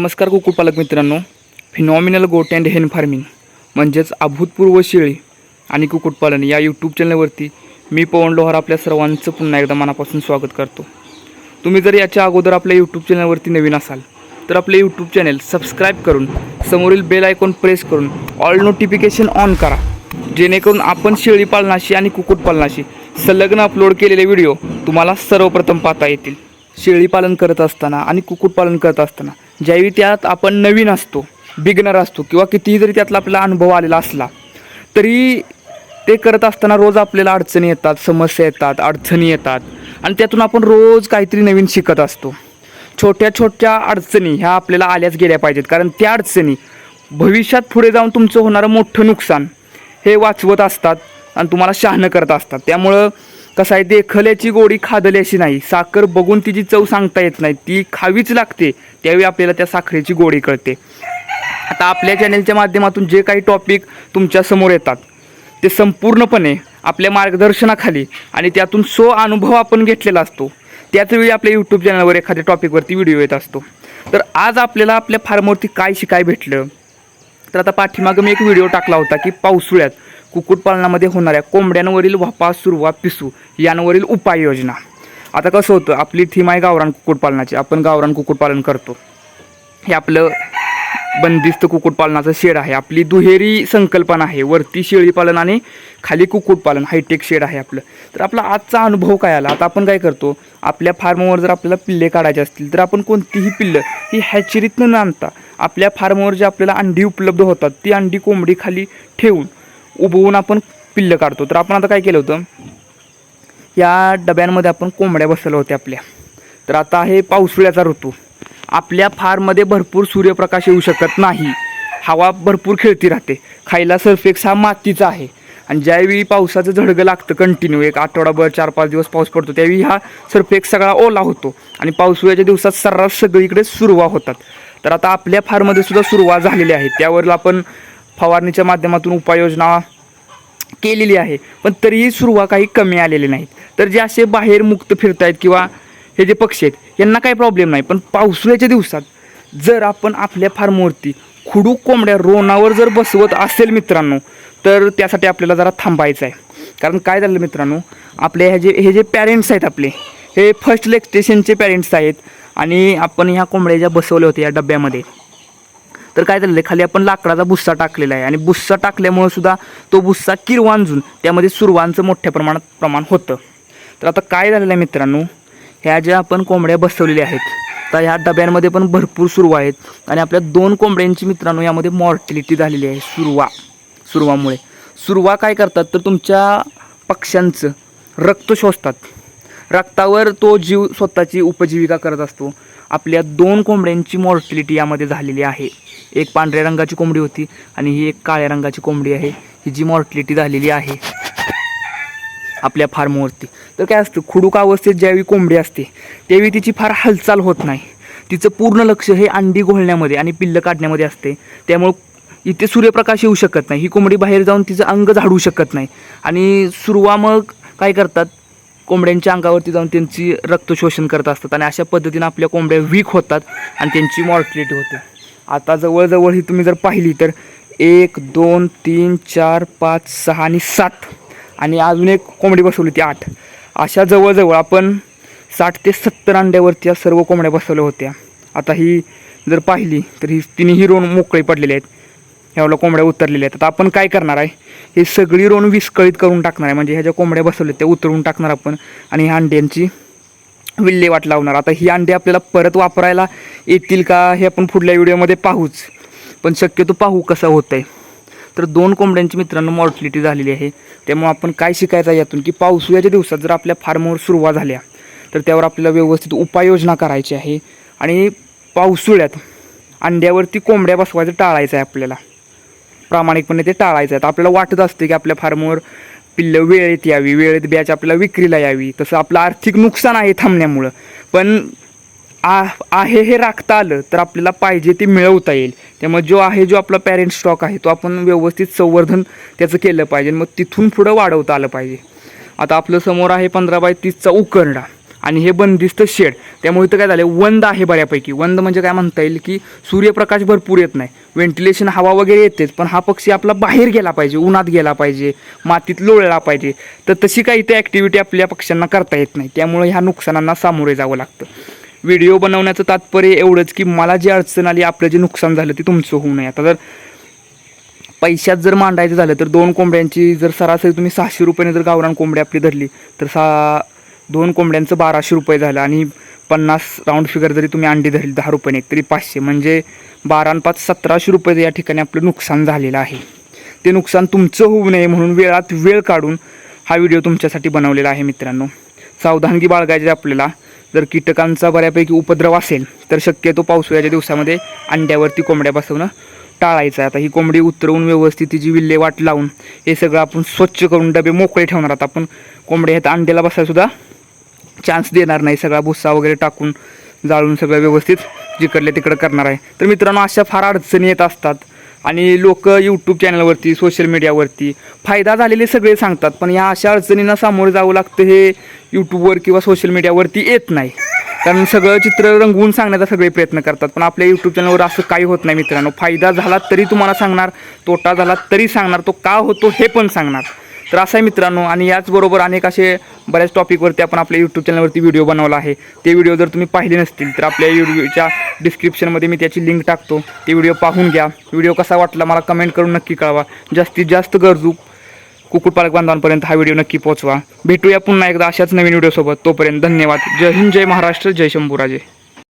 नमस्कार कुकुटपालक मित्रांनो. फिनॉमिनल गोट अँड हेन फार्मिंग म्हणजेच अभूतपूर्व शेळी आणि कुक्कुटपालन या यूट्यूब चॅनलवरती मी पवन लोहार आपल्या सर्वांचं पुन्हा एकदा मनापासून स्वागत करतो. तुम्ही जर याच्या अगोदर आपल्या यूट्यूब चॅनलवरती नवीन असाल तर आपले यूट्यूब चॅनल सबस्क्राईब करून समोरील बेल आयकॉन प्रेस करून ऑल नोटिफिकेशन ऑन करा. जेणेकरून आपण शेळी पालनाशी आणि कुक्कुटपालनाशी संलग्न अपलोड केलेले व्हिडिओ तुम्हाला सर्वप्रथम पाहता येतील. शेळी पालन करत असताना आणि कुक्कुटपालन करत असताना ज्यावेळी त्यात आपण नवीन असतो बिगनर असतो किंवा कितीही जरी त्यातला आपल्याला अनुभव आलेला असला तरी ते करत असताना रोज आपल्याला अडचणी येतात समस्या येतात अडचणी येतात. आणि त्यातून आपण रोज काहीतरी नवीन शिकत असतो. छोट्या छोट्या अडचणी ह्या आपल्याला आल्याच गेल्या पाहिजेत. कारण त्या अडचणी भविष्यात पुढे जाऊन तुमचं होणारं मोठं नुकसान हे वाचवत असतात आणि तुम्हाला शहाणं करत असतात. त्यामुळं कसं आहे देखल्याची गोडी खादल्याशी नाही. साखर बघून तिची चव सांगता येत नाही. ती खावीच लागते. त्यावेळी आपल्याला त्या साखरेची गोडी कळते. आता आपल्या चॅनलच्या माध्यमातून जे काही टॉपिक तुमच्यासमोर येतात ते संपूर्णपणे आपल्या मार्गदर्शनाखाली आणि त्यातून सो अनुभव आपण घेतलेला असतो. त्याच वेळी आपल्या यूट्यूब चॅनलवर एखाद्या टॉपिकवरती व्हिडिओ येत असतो. तर आज आपल्याला आपल्या फार्मवरती काय शिकाय भेटलं? तर आता पाठीमागं मी एक व्हिडिओ टाकला होता की पावसाळ्यात. कुक्कुटपालनामध्ये होणाऱ्या कोंबड्यांवरील वापा सुरवा पिसू यांवरील उपाययोजना. आता कसं होतं आपली थीम आहे गावरान कुक्कुटपालनाची. आपण गावरान कुक्कुटपालन करतो. हे आपलं बंदिस्त कुक्कुटपालनाचं शेड आहे. आपली दुहेरी संकल्पना आहे. वरती शेळीपालन आणि खाली कुक्कुटपालन. हायटेक शेड आहे आपलं. तर आपला आजचा अनुभव काय आला? आता आपण काय करतो आपल्या फार्मवर जर आपल्याला पिल्ले काढायचे असतील तर आपण कोणतीही पिल्लं ही हॅचरीतनं न आणता आपल्या फार्मवर जे आपल्याला अंडी उपलब्ध होतात ती अंडी कोंबडी खाली ठेवून उबवून आपण पिल्लं काढतो. तर आपण आता काय केलं होतं? या डब्यांमध्ये आपण कोंबड्या बसवल्या होत्या आपल्या. तर आता आहे पावसाळ्याचा ऋतू. आपल्या फार्ममध्ये भरपूर सूर्यप्रकाश येऊ शकत नाही. हवा भरपूर खेळती राहते. खायला सर्फेक्स हा मातीचा आहे. आणि ज्यावेळी पावसाचं झडगं लागतं कंटिन्यू एक आठवडाभर चार पाच दिवस पाऊस पडतो त्यावेळी हा सर्फेक्स सगळा ओला होतो. आणि पावसाळ्याच्या दिवसात सर्रास सगळीकडे सुरुवा होतात. तर आता आपल्या फार्ममध्ये सुद्धा सुरुवात झालेली आहे त्यावर आपण फवारणीच्या माध्यमातून उपाययोजना केलेली आहे. पण तरीही सुरुवा काही कमी आलेली नाहीत. तर जे असे बाहेर मुक्त फिरत आहेत किंवा हे जे पक्षी आहेत यांना काही प्रॉब्लेम नाही. पण पावसाळ्याच्या दिवसात जर आपण आपल्या फार्मवरती खुडूक कोंबड्या रोनावर जर बसवत असेल मित्रांनो तर त्यासाठी आपल्याला जरा थांबायचं आहे. कारण काय झालं मित्रांनो आपले हे जे हे जे पॅरेंट्स आहेत आपले हे फर्स्ट लेक्स्टेशनचे पॅरेंट्स आहेत आणि आपण ह्या कोंबड्या ज्या बसवल्या होत्या या डब्यामध्ये तर काय झालेलं आहे? खाली आपण लाकडाचा भुस्सा टाकलेला आहे. आणि भुस्सा टाकल्यामुळं सुद्धा तो भुस्सा किरवांजून त्यामध्ये सुरवांचं मोठ्या प्रमाणात प्रमाण होतं. तर आता काय झालेलं आहे मित्रांनो? ह्या ज्या आपण कोंबड्या बसवलेल्या आहेत तर ह्या डब्यांमध्ये पण भरपूर सुरवा आहेत. आणि आपल्या दोन कोंबड्यांची मित्रांनो यामध्ये मॉर्टिलिटी झालेली आहे सुरवा सुरवामुळे. सुरवा काय करतात? तर तुमच्या पक्ष्यांचं रक्त शोषतात. रक्तावर तो जीव स्वतःची उपजीविका करत असतो. आपल्या दोन कोंबड्यांची मॉर्टिलिटी यामध्ये झालेली आहे. एक पांढऱ्या रंगाची कोंबडी होती आणि ही एक काळ्या रंगाची कोंबडी आहे. ही जी मॉर्टिलिटी झालेली आहे आपल्या फार्मवरती तर काय असतं खुडूक अवस्थेत ज्यावेळी कोंबडी असते त्यावेळी तिची फार हालचाल होत नाही. तिचं पूर्ण लक्ष हे अंडी घोळण्यामध्ये आणि पिल्लं काढण्यामध्ये असते. त्यामुळं इथे सूर्यप्रकाश येऊ शकत नाही. ही कोंबडी बाहेर जाऊन तिचं अंग झाडू शकत नाही. आणि सुरुवा मग काय करतात कोंबड्यांच्या अंगावरती जाऊन त्यांची रक्त शोषण करत असतात आणि अशा पद्धतीनं आपल्या कोंबड्या वीक होतात आणि त्यांची मॉर्टिलिटी होते. आता जवळजवळ ही तुम्ही जर पाहिली तर एक दोन तीन चार पाच सहा आणि सात आणि अजून एक कोंबडी बसवली ती आठ. अशा जवळजवळ आपण साठ ते सत्तर अंड्यावरती या सर्व कोंबड्या बसवल्या होत्या. आता ही जर पाहिली तर ही तिन्ही रोण मोकळी पडलेली आहेत. ह्यावेळेला कोंबड्या उतरलेल्या आहेत. आता आपण काय करणार आहे? हे सगळी रोण विस्कळीत करून टाकणार आहे. म्हणजे ह्या ज्या कोंबड्या बसवल्या त्या उतरून टाकणार आपण. आणि ह्या अंड्यांची विल्हेवाट लावणार. आता ही अंडी आपल्याला परत वापरायला येतील का हे आपण पुढल्या व्हिडिओमध्ये पाहूच. पण शक्यतो पाहू कसं होतं आहे तर दोन कोंबड्यांची मित्रांनो मॉर्टिलिटी झालेली आहे. त्यामुळे आपण काय शिकायचं आहे यातून की पावसाळ्याच्या दिवसात जर आपल्या फार्मवर सुरुवात झाल्या तर त्यावर आपल्याला व्यवस्थित उपाययोजना करायची आहे. आणि पावसाळ्यात अंड्यावरती कोंबड्या बसवायचं टाळायचं आहे आपल्याला. प्रामाणिकपणे ते टाळायचं. आहे तर आपल्याला वाटत असतं की आपल्या फार्मवर पिल्लं वेळेत यावी वेळेत बॅच आपल्याला विक्रीला यावी. तसं आपलं आर्थिक नुकसान आहे थांबण्यामुळं. पण आ आहे हे राखता आलं तर आपल्याला पाहिजे ते मिळवता येईल. त्यामुळे जो आहे जो आपला पॅरेंट स्टॉक आहे तो आपण व्यवस्थित संवर्धन त्याचं केलं पाहिजे. मग तिथून पुढं वाढवता आलं पाहिजे. आता आपलं समोर आहे पंधरा बाय तीसचा उकरडा. आणि हे बंदिस्त शेड. त्यामुळे इथं काय झालं वंद आहे बऱ्यापैकी. वंद म्हणजे काय म्हणता येईल की सूर्यप्रकाश भरपूर येत नाही. व्हेंटिलेशन हवा वगैरे येतेच पण हा पक्षी आपला बाहेर गेला पाहिजे उन्हात गेला पाहिजे मातीत लोळला पाहिजे. तर तशी काही इथे ॲक्टिव्हिटी आपल्या पक्ष्यांना करता येत नाही. त्यामुळे ह्या नुकसानांना सामोरे जावं लागतं. व्हिडिओ बनवण्याचं तात्पर्य एवढंच की मला जी अडचण आली आपलं जे नुकसान झालं ते तुमचं होऊ नये. आता जर पैशात जर मांडायचं झालं तर दोन कोंबड्यांची जर सरासरी तुम्ही सहाशे रुपयाने जर गावरान कोंबडी आपली धरली तर सा दोन कोंबड्यांचं बाराशे रुपये झालं आणि पन्नास राऊंड फिगर जरी तुम्ही अंडी धरली दहा रुपयाने एक तरी पाचशे. म्हणजे बारा आणि पाच सतराशे रुपये या ठिकाणी आपलं नुकसान झालेलं आहे. ते नुकसान तुमचं होऊ नये म्हणून वेळात वेळ काढून हा व्हिडिओ तुमच्यासाठी बनवलेला आहे मित्रांनो. सावधानगी बाळगायची आपल्याला. जर कीटकांचा बऱ्यापैकी उपद्रव असेल तर शक्यतो पावसाळ्याच्या दिवसामध्ये अंड्यावरती कोंबड्या बसवणं टाळायचं आहे. आता ही कोंबडी उतरवून व्यवस्थित तिची विल्हेवाट लावून हे सगळं आपण स्वच्छ करून डबे मोकळे ठेवणार आहोत. आपण कोंबड्या ह्यात अंड्याला बसायसुद्धा चान्स देणार नाही. सगळा भुस्सा वगैरे टाकून जाळून सगळं व्यवस्थित जिकडल्या तिकडं करणार आहे. तर मित्रांनो अशा फार अडचणी येत असतात. आणि लोक यूट्यूब चॅनलवरती सोशल मीडियावरती फायदा झालेले सगळे सांगतात. पण या अशा अडचणींना सामोरे जावं लागतं हे यूट्यूबवर किंवा सोशल मीडियावरती येत नाही. कारण सगळं चित्र रंगवून सांगण्याचा सगळे प्रयत्न करतात. पण आपल्या यूट्यूब चॅनलवर असं काही होत नाही मित्रांनो. फायदा झाला तरी तुम्हाला सांगणार तोटा झाला तरी सांगणार तो का होतो हे पण सांगणार. तर असं आहे मित्रांनो आणि याचबरोबर अनेक असे बऱ्याच टॉपिकवरती आपण आपल्या यूट्यूब चॅनलवरती व्हिडिओ बनवला आहे. ते व्हिडिओ जर तुम्ही पाहिले नसतील तर आपल्या व्हिडिओच्या डिस्क्रिप्शनमध्ये मी त्याची लिंक टाकतो. ते व्हिडिओ पाहून घ्या. व्हिडिओ कसा वाटला मला कमेंट करून नक्की कळवा. जास्तीत जास्त गरजू कुक्कुटपालक बांधवांपर्यंत हा व्हिडिओ नक्की पोहोचवा. भेटूया पुन्हा एकदा अशाच नवीन व्हिडिओसोबत तोपर्यंत धन्यवाद. जय हिंद जय महाराष्ट्र जय शंभूराजे.